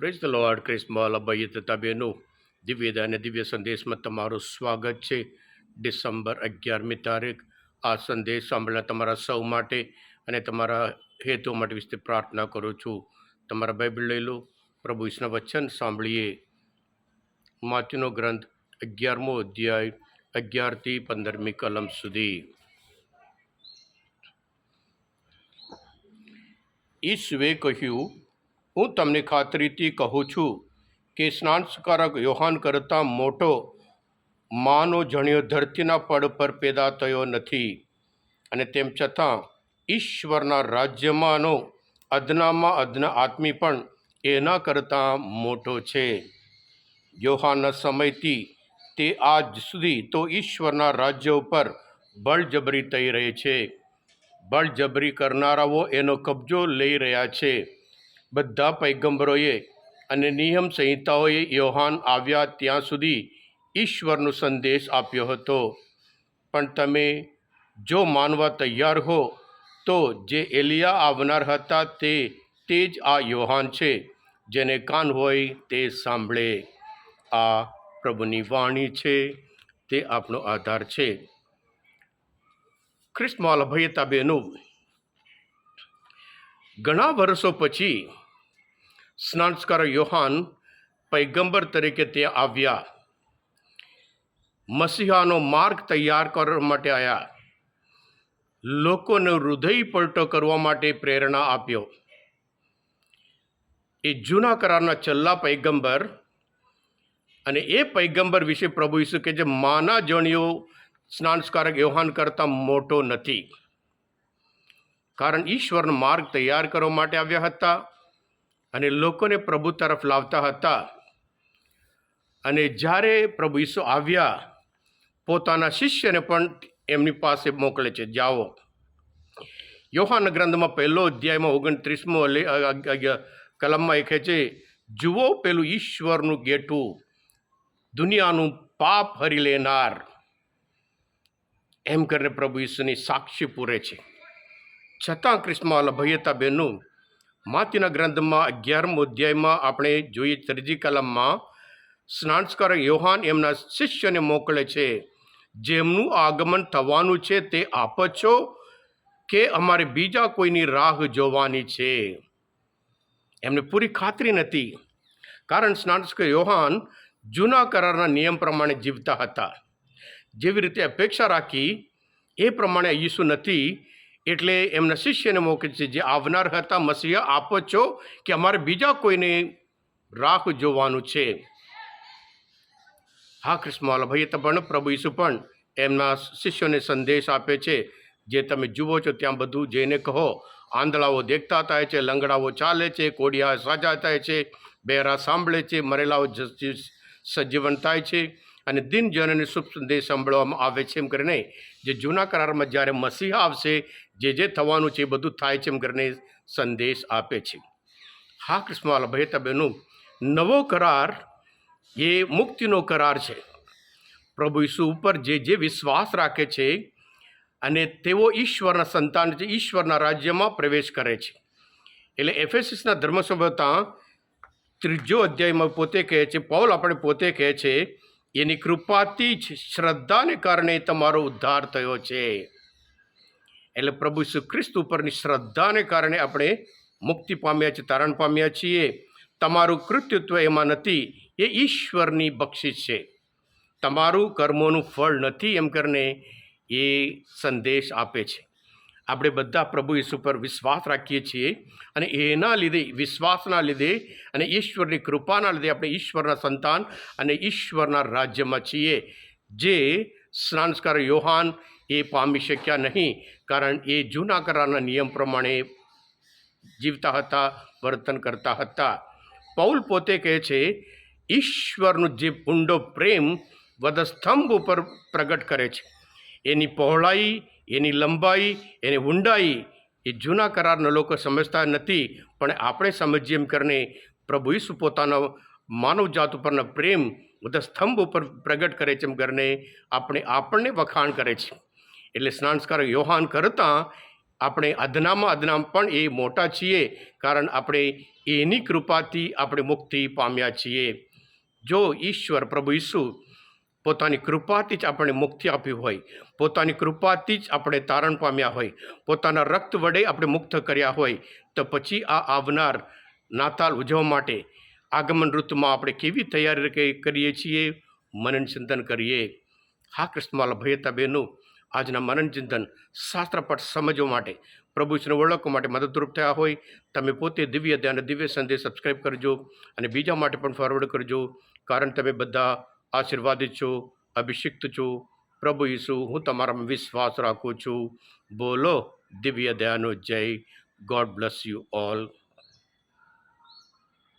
Praise the Lord ક્રિસ્મલ અભય તથા બહેનો અને દિવ્ય સંદેશમાં તમારું સ્વાગત છે ડિસેમ્બર અગિયારમી તારીખ આ સંદેશ સાંભળના તમારા સૌ માટે અને તમારા હેતુ માટે વિશે પ્રાર્થના કરું છું તમારા બાઇબલ લઈ લો પ્રભુ ઈશ્વરના વચન સાંભળીએ માતીનો ગ્રંથ અગિયારમો અધ્યાય અગિયારથી પંદરમી કલમ સુધી ઈશ્વે કહ્યું હું તમને ખાતરીથી કહું છું કે સ્નાનસ્કારક યોહાન કરતાં મોટો માનો જણ્યો ધરતીના પડ પર પેદા થયો નથી. અને તેમ છતાં ઈશ્વરના રાજ્યમાંનો અદનામાં અદના આત્મી પણ એના કરતાં મોટો છે. યોહાનના સમયથી તે આજ સુધી તો ઈશ્વરના રાજ્ય ઉપર બળજબરી થઈ રહી છે. બળજબરી કરનારાઓ એનો કબજો લઈ રહ્યા છે. બધા પૈગંબરોએ અને નિયમ સંહિતાઓએ યોહાન આવ્યા ત્યાં સુધી ઈશ્વરનો સંદેશ આપ્યો હતો. પણ તમે જો માનવા તૈયાર હો, તો જે એલિયા આવનાર હતા તે તે જ આ યોહાન છે, જેને કાન હોય તે સાંભળે. આ પ્રભુની વાણી છે, તે આપણો આધાર છે. ખ્રિસ્ત અભયતા બહેનો ઘણા વર્ષો પછી સ્નાનસ્કાર યોહાન પૈગંબર તરીકે ત્યાં આવ્યા. મસીહાનો માર્ગ તૈયાર કરવા માટે આવ્યા લોકોને હૃદય પલટો કરવા માટે પ્રેરણા આપ્યો. એ જૂના કરારના છેલ્લા પૈગંબર અને એ પૈગંબર વિશે પ્રભુ ઈસુ કે જે માના જણીઓ સ્નાનસ્કારક યોહાન કરતાં મોટો નથી. કારણ ઈશ્વરનો માર્ગ તૈયાર કરવા માટે આવ્યા હતા અને લોકોને પ્રભુ તરફ લાવતા હતા. અને જ્યારે પ્રભુ ઈસુ આવ્યા, પોતાના શિષ્યને પણ એમની પાસે મોકલે છે, જાઓ. યોહાન ગ્રંથમાં પહેલો અધ્યાયમાં ઓગણત્રીસમો કલમમાં એ છે, જુઓ પેલું ઈશ્વરનું ગેટું, દુનિયાનું પાપ હરી લેનાર. એમ કરીને પ્રભુ ઈસુની સાક્ષી પૂરે છે. છતાં ક્રિસ્મા ભયતા બહેનો માતીના ગ્રંથમાં અગિયારમ અધ્યાયમાં આપણે જોઈએ ત્રીજી કલમમાં, સ્નાનસ્કાર યોહાન એમના શિષ્યને મોકલે છે, જેમનું આગમન થવાનું છે તે આપ છો કે અમારે બીજા કોઈની રાહ જોવાની છે? એમને પૂરી ખાતરી નથી, કારણ સ્નાનસ્કર યોહાન જૂના કરારના નિયમ પ્રમાણે જીવતા હતા. જેવી રીતે અપેક્ષા રાખી, એ પ્રમાણે ઈસુ નથી એટલે એમના શિષ્યને મોકલે છે, જે આવનાર હતા, મસીહ, આપો છો કે અમારે બીજા કોઈને રાહ જોવાનું છે. હા, કૃષ્ણ ભાઈ પણ પ્રભુ ઈસુ પણ એમના શિષ્યોને સંદેશ આપે છે. જે તમે જુઓ છો, ત્યાં બધું જઈને કહો. આંધળાઓ દેખતા થાય છે, લંગડાઓ ચાલે છે, કોડિયા સાજા થાય છે બહેરા સાંભળે છે, મરેલાઓ સજીવન થાય છે અને દિનજનને શુભ સંદેશ સાંભળવામાં આવે છે. એમ કરીને જે જૂના કરારમાં જ્યારે મસીહ આવશે, જે જે થવાનું છે એ બધું થાય છે એમ કરીને સંદેશ આપે છે. હા કૃષ્ણ ભયતા બહેનું, નવો કરાર એ મુક્તિનો કરાર છે. પ્રભુ ઈસુ ઉપર જે જે વિશ્વાસ રાખે છે અને તેઓ ઈશ્વરના સંતાન છે, ઈશ્વરના રાજ્યમાં પ્રવેશ કરે છે. એટલે એફએસએસના ધર્મસભ્યતા ત્રીજો અધ્યાયમાં પોતે કહે છે, પૌલ આપણે પોતે કહે છે એની કૃપાથી જ શ્રદ્ધાને કારણે તમારો ઉદ્ધાર થયો છે. એટલે પ્રભુ ખ્રિસ્ત ઉપરની શ્રદ્ધાને કારણે આપણે મુક્તિ પામ્યા છીએ, તારણ પામ્યા છીએ. તમારું કૃત્યત્વ એમાં નથી, એ ઈશ્વરની બક્ષિસ છે. તમારું કર્મોનું ફળ નથી એમ કરીને એ સંદેશ આપે છે. આપણે બધા પ્રભુ ઈસુ પર વિશ્વાસ રાખીએ છીએ અને એના લીધે, વિશ્વાસના લીધે અને ઈશ્વરની કૃપાના લીધે આપણે ઈશ્વરના સંતાન અને ઈશ્વરના રાજ્યમાં છીએ. જે સ્નાનસ્કાર યોહાન એ પામી શક્યા નહીં કારણ એ જૂના કરારના નિયમ પ્રમાણે જીવતા હતા, વર્તન કરતા હતા. પૌલ પોતે કહે છે, ઈશ્વરનો જે ઊંડો પ્રેમ વધસ્તંભ ઉપર પ્રગટ કરે છે. એની પહોળાઈ એની લંબાઈ, એની ઊંડાઈ એ જૂના કરારના લોકો સમજતા નથી. પણ આપણે સમજીએ એમ કરીને પ્રભુ ઈસુ પોતાનો માનવજાત ઉપરના પ્રેમ બધા સ્તંભ ઉપર પ્રગટ કરે છે એમ કરીને આપણે આપણને વખાણ કરે છે. એટલે સ્નાનસ્કાર યોહાન કરતાં આપણે અદનામાં અદનામ પણ એ મોટા છીએ કારણ આપણે એની કૃપાથી આપણે મુક્તિ પામ્યા છીએ. જો ઈશ્વર પ્રભુ ઈસુ પોતાની કૃપાથી જ આપણને મુક્તિ આપી હોય. પોતાની કૃપાથી જ આપણે તારણ પામ્યા હોય. પોતાના રક્ત વડે આપણે મુક્ત કર્યા હોય. તો પછી આ આવનાર નાતાલ ઉજવવા માટે આગમન ઋતુમાં આપણે કેવી તૈયારી કરીએ છીએ? મનન ચિંતન કરીએ. હા, કૃષ્ણમાલા ભયતા બહેનો, આજના મનન ચિંતન શાસ્ત્રપાઠ સમજવા માટે પ્રભુ ઈશ્વરને ઓળખવા માટે મદદરૂપ થયા હોય. તમે પોતે દિવ્ય ધ્યાન દિવ્ય સંદેશ સબસ્ક્રાઈબ કરજો અને બીજા માટે પણ ફોરવર્ડ કરજો. કારણ તમે બધા આશીર્વાદિત છો, અભિષિક્ત છો. પ્રભુ ઈસુ, હું તમારામાં વિશ્વાસ રાખું છું. બોલો દિવ્ય દયાનો જય. God bless you all